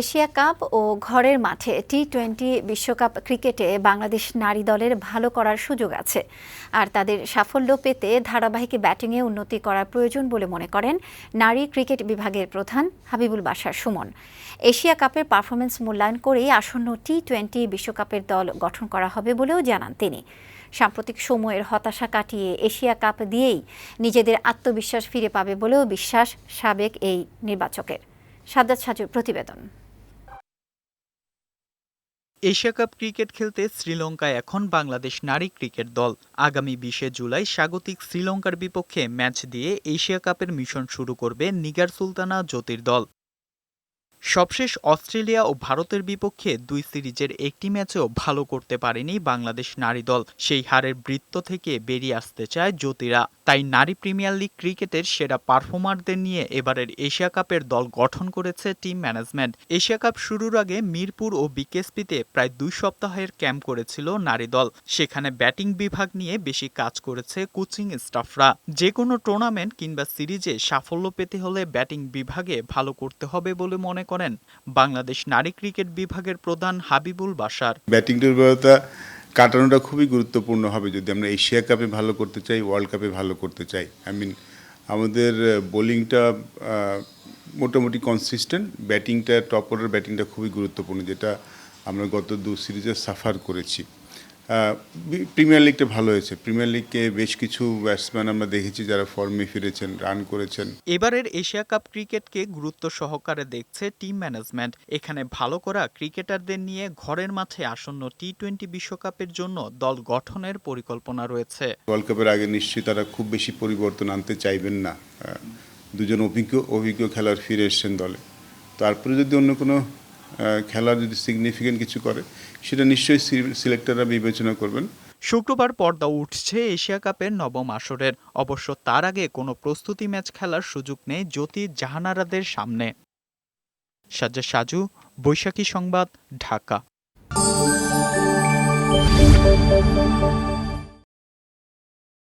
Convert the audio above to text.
Asia cup ও ঘরের মাঠে T twenty বিশ্বকাপ ক্রিকেটে বাংলাদেশ নারী দলের ভালো করার সুযোগ আছে। আর তাদের সাফল্য পেতে ধারাবাহিক ব্যাটিংয়ে উন্নতি করার প্রয়োজন বলে মনে করেন নারী ক্রিকেট বিভাগের প্রধান হাবিবুল বাশার সুমন। এশিয়া কাপের পারফরমেন্স মূল্যায়ন করেই আসন্ন টি টোয়েন্টি বিশ্বকাপের দল গঠন করা হবে বলেও জানান তিনি। সাম্প্রতিক সময়ের হতাশা কাটিয়ে এশিয়া কাপ দিয়েই নিজেদের আত্মবিশ্বাস ফিরে পাবে বলেও বিশ্বাস সাবেক এই নির্বাচকের। সাদ্দাত সাজুর প্রতিবেদন। এশিয়া কাপ ক্রিকেট খেলতে শ্রীলঙ্কায় এখন বাংলাদেশ নারী ক্রিকেট দল। আগামী বিশে জুলাই স্বাগতিক শ্রীলঙ্কার বিপক্ষে ম্যাচ দিয়ে এশিয়া কাপের মিশন শুরু করবে নিগার সুলতানা জ্যোতির দল। সবশেষ অস্ট্রেলিয়া ও ভারতের বিপক্ষে দুই সিরিজের একটি ম্যাচেও ভালো করতে পারেনি বাংলাদেশ নারী দল। সেই হারের বৃত্ত থেকে বেরিয়ে আসতে চায় জ্যোতিরা। তাই নারী প্রিমিয়ার লিগ ক্রিকেটের সেরা পারফর্মারদের নিয়ে এবারের এশিয়া কাপের দল গঠন করেছে টিম ম্যানেজমেন্ট। এশিয়া কাপ শুরুর আগে মিরপুর ও বিকেএসপিতে প্রায় দুই সপ্তাহের ক্যাম্প করেছিল নারী দল। সেখানে ব্যাটিং বিভাগ নিয়ে বেশি কাজ করেছে কোচিং স্টাফরা। যে কোনো টুর্নামেন্ট কিংবা সিরিজে সাফল্য পেতে হলে ব্যাটিং বিভাগে ভালো করতে হবে বলে মনে করেন বাংলাদেশ নারী ক্রিকেট বিভাগের প্রধান হাবিবুল বাসার ব্যাটিং দুর্বলতা কাটানোটা খুবই গুরুত্বপূর্ণ হবে যদি আমরা এশিয়া কাপে ভালো করতে চাই, ওয়ার্ল্ড কাপে ভালো করতে চাই। আই মিন আমাদের বোলিংটা মোটামুটি কনসিস্টেন্ট ব্যাটিংটা টপ অর্ডার ব্যাটিংটা খুবই গুরুত্বপূর্ণ, যেটা আমরা গত দু সিরিজে সাফার করেছি। প্রিমিয়ার লিগটা ভালো হয়েছে। প্রিমিয়ার লিগকে বেশ কিছু ব্যাটসম্যান আমরা দেখেছি যারা ফর্মে ফিরেছেন রান করেছেন। এবারের এশিয়া কাপ ক্রিকেটকে গুরুত্ব সহকারে দেখছে টিম ম্যানেজমেন্ট এখানে ভালো করা ক্রিকেটারদের নিয়ে ঘরের মাঠে আসন্ন টি টোয়েন্টি বিশ্বকাপের জন্য দল গঠনের পরিকল্পনা রয়েছে। ওয়ার্ল্ড কাপের আগে নিশ্চয়ই তারা খুব বেশি পরিবর্তন আনতে চাইবেন না। দুজন অভিজ্ঞ অভিজ্ঞ খেলোয়াড় ফিরে এসছেন দলে। তারপরে যদি অন্য কোনো খেলার যদি সিগনিফিকেন্ট কিছু করে, সেটা নিশ্চয়ই সিলেক্টররা বিবেচনা করবেন। শুক্রবার পর্দা উঠছে এশিয়া কাপের নবম আসরের। অবশ্য তার আগে কোনো প্রস্তুতি ম্যাচ খেলার সুযোগ নেই জ্যোতি জাহানারাদের সামনে। সাজ্জা সাজু, বৈশাখী সংবাদ, ঢাকা।